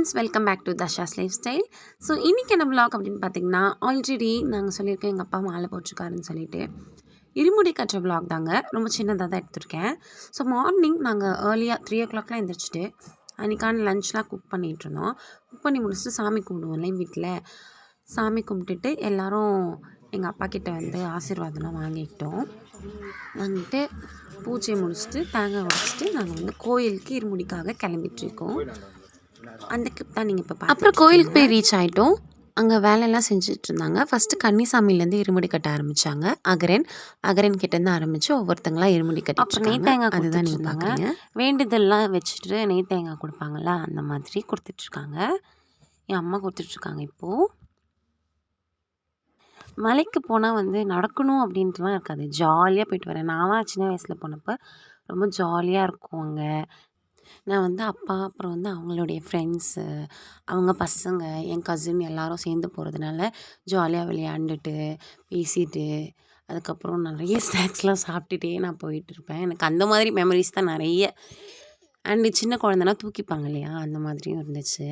Friends welcome back to தஷாஸ் lifestyle. So இன்றைக்கி என்ன black அப்படின்னு பார்த்தீங்கன்னா ஆல்ரெடி நாங்கள் சொல்லியிருக்கோம் எங்கள் அப்பா மாலை போட்டிருக்காருன்னு சொல்லிட்டு இருமுடி கற்ற பிளாக் தாங்க. ரொம்ப சின்னதாக தான் எடுத்திருக்கேன். ஸோ மார்னிங் நாங்கள் ஏர்லியாக த்ரீ ஓ கிளாக்லாம் எழுந்திரிச்சிட்டு அன்றைக்கான லஞ்ச்லாம் குக் பண்ணிகிட்டு இருந்தோம். குக் பண்ணி முடிச்சுட்டு சாமி கும்பிடுவோம்ல வீட்டில் சாமி கும்பிட்டுட்டு எல்லோரும் எங்கள் அப்பா கிட்ட வந்து ஆசீர்வாதம்லாம் வாங்கிக்கிட்டோம். வாங்கிட்டு பூஜையை முடிச்சுட்டு தேங்காய் உடச்சிட்டு நாங்கள் வந்து கோயிலுக்கு இருமுடிக்காக கிளம்பிட்டுருக்கோம் அந்த கிளிப் தான் நீங்கள் இப்போ அப்புறம் கோயிலுக்கு போய் ரீச் ஆகிட்டோம் அங்கே வேலையெல்லாம் செஞ்சுட்டு இருந்தாங்க. ஃபஸ்ட்டு கன்னிசாமிலேருந்து இருமுடி கட்ட ஆரம்பித்தாங்க அகரன் அகரன் கிட்டேருந்து ஆரம்பித்து ஒவ்வொருத்தங்களா இருமுடி கட்டி அப்புறம் நெய் தேங்காய் அதுதான் நீங்கள் பார்க்குறீங்க வேண்டுதல்லாம் வச்சுட்டு நெய் தேங்காய் கொடுப்பாங்கள்ல அந்த மாதிரி கொடுத்துட்ருக்காங்க என் அம்மா கொடுத்துட்ருக்காங்க இப்போது மலைக்கு போனால் வந்து நடக்கணும் அப்படின்ட்டுலாம் இருக்காது. ஜாலியாக போயிட்டு வரேன். நான்லாம் சின்ன வயசில் போனப்போ ரொம்ப ஜாலியாக இருக்கும் அங்கே. நான் வந்து அப்பா அப்புறம் வந்து அவங்களுடைய ஃப்ரெண்ட்ஸு அவங்க பசங்க என் கசின் எல்லாரும் சேர்ந்து போகிறதுனால ஜாலியாக விளையாண்டுட்டு பேசிட்டு அதுக்கப்புறம் நிறைய ஸ்நாக்ஸ்லாம் சாப்பிட்டுட்டே நான் போயிட்டு இருப்பேன். எனக்கு அந்த மாதிரி மெமரிஸ் தான் நிறைய. அண்டு சின்ன குழந்தைனா தூக்கிப்பாங்க இல்லையா? அந்த மாதிரியும் இருந்துச்சு.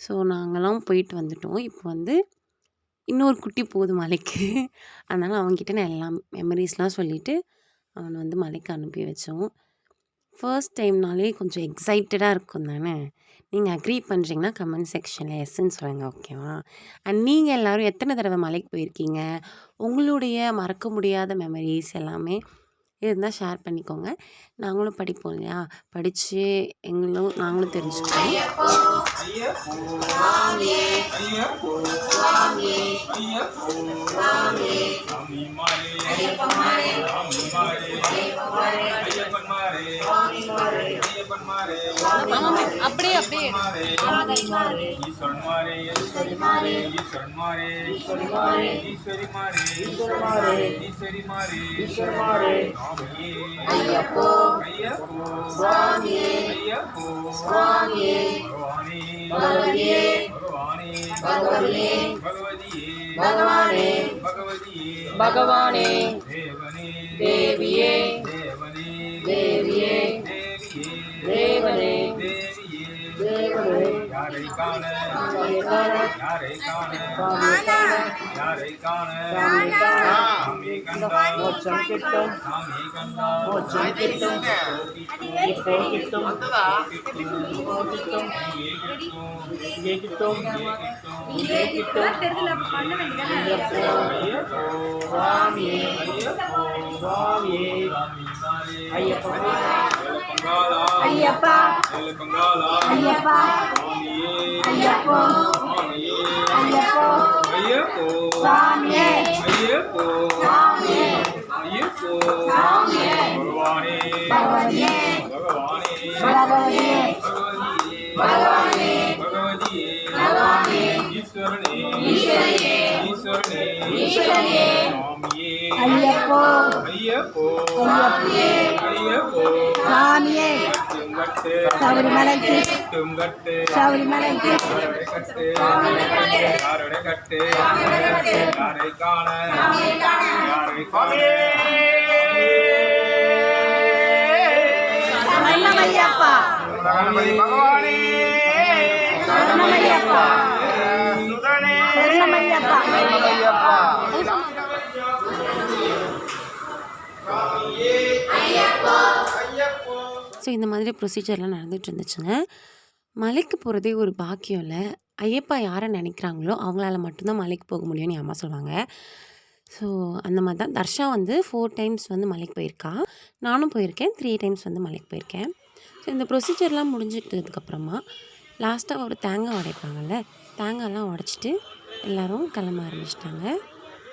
ஸோ நாங்களாம் போயிட்டு வந்துட்டோம். இப்போ வந்து இன்னொரு குட்டி போகுது மலைக்கு. அதனால் அவன்கிட்ட நான் எல்லா மெமரிஸ்லாம் சொல்லிவிட்டு அவனை வந்து மலைக்கு அனுப்பி வச்சோம். ஃபர்ஸ்ட் டைம்னாலே கொஞ்சம் எக்ஸைட்டடாக இருக்கும் தானே? நீங்கள் அக்ரி பண்ணுறீங்கன்னா கமெண்ட் செக்ஷனில் எஸ்ன்னு சொல்லுங்கள் ஓகேவா அண்ட் நீங்கள் எல்லோரும் எத்தனை தடவை மலைக்கு போயிருக்கீங்க? உங்களுடைய மறக்க முடியாத மெமரிஸ் எல்லாமே இருந்தால் ஷேர் பண்ணிக்கோங்க. நாங்களும் படிப்போம் இல்லையா? படித்து எங்களும் நாங்களும் தெரிஞ்சுக்கிறோம். அப்படியே அப்படியே பகவானே பகவானே தேவனே தேவியே தேவனே தேவியே யாரை காண? சாமியை காண? யாரை காண? சாமியை காண யாரை காண சாமியை காண சாமி கண்டா. மோட்சம் கிட்டும் சாமி கண்டா. மோட்சம் கிட்டும். இப்போ கிட்டும். இப்போ கிட்டும். இங்கே கிட்டும். இங்கே கிட்டும். ஐயப்போ சுவாமியே சுவாமியே ஐயப்பா. பங்காளா ஐயப்பா. ஐயப்பா. ஐயப்போ. ஐயப்போ. ஐயப்போ. பகவானே. பகவானே பகவானே. பகவதியே. பகவானே. ஈஸ்வரனே. ஈஸ்வரியே ஈஸ்வரனே. ஈஸ்வரியே சுவாமியே. ஐயப்போ ஐயப்போ ஐயப்பே துங்கட்டு. சபரிமலைக்கு. சபரிமலைக்கு. யாரை கட்டு. யாரோட கட்டு. யாரை காண? யாரை காண சரணமையப்பா பகவானே. சரணமையப்பா சுதனே. சரணமையப்பா ஸோ இந்த மாதிரி ப்ரொசீஜர்லாம் நடந்துகிட்டு இருந்துச்சுங்க. மலைக்கு போகிறதே ஒரு பாக்கியம் இல்லை. ஐயப்பா யாரை நினைக்கிறாங்களோ அவங்களால மட்டும்தான் மலைக்கு போக முடியும்னு அம்மா சொல்லுவாங்க. ஸோ அந்த மாதிரி தான். தர்ஷா வந்து ஃபோர் டைம்ஸ் வந்து மலைக்கு போயிருக்கா. நானும் போயிருக்கேன். த்ரீ டைம்ஸ் வந்து மலைக்கு போயிருக்கேன். ஸோ இந்த ப்ரொசீஜர்லாம் முடிஞ்சிட்டதுக்கப்புறமா லாஸ்ட்டாக ஒரு தேங்காய் உடைப்பாங்கல்ல தேங்காய்லாம் உடச்சிட்டு எல்லோரும் கிளம்ப ஆரம்பிச்சிட்டாங்க.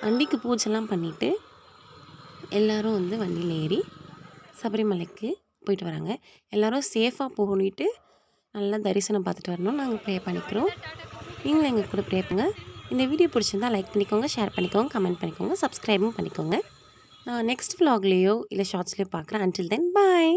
வண்டிக்கு பூஜைலாம் பண்ணிவிட்டு எல்லோரும் வந்து வண்டியில் ஏறி சபரிமலைக்கு போயிட்டு வராங்க. எல்லோரும் சேஃபாக போகணுட்டு நல்லா தரிசனம் பார்த்துட்டு வரணும். நாங்கள் ப்ரே பண்ணிக்கிறோம். நீங்களும் எங்கள் கூட ப்ரே பண்ணுங்க. இந்த வீடியோ பிடிச்சிருந்தா லைக் பண்ணிக்கோங்க ஷேர் பண்ணிக்கோங்க கமெண்ட் பண்ணிக்கோங்க சப்ஸ்கிரைபும் பண்ணிக்கோங்க. நான் நெக்ஸ்ட் வ்ளாக்லேயோ இல்லை ஷார்ட்ஸ்லேயோ பார்க்குறேன். அன்டில் தென் பாய்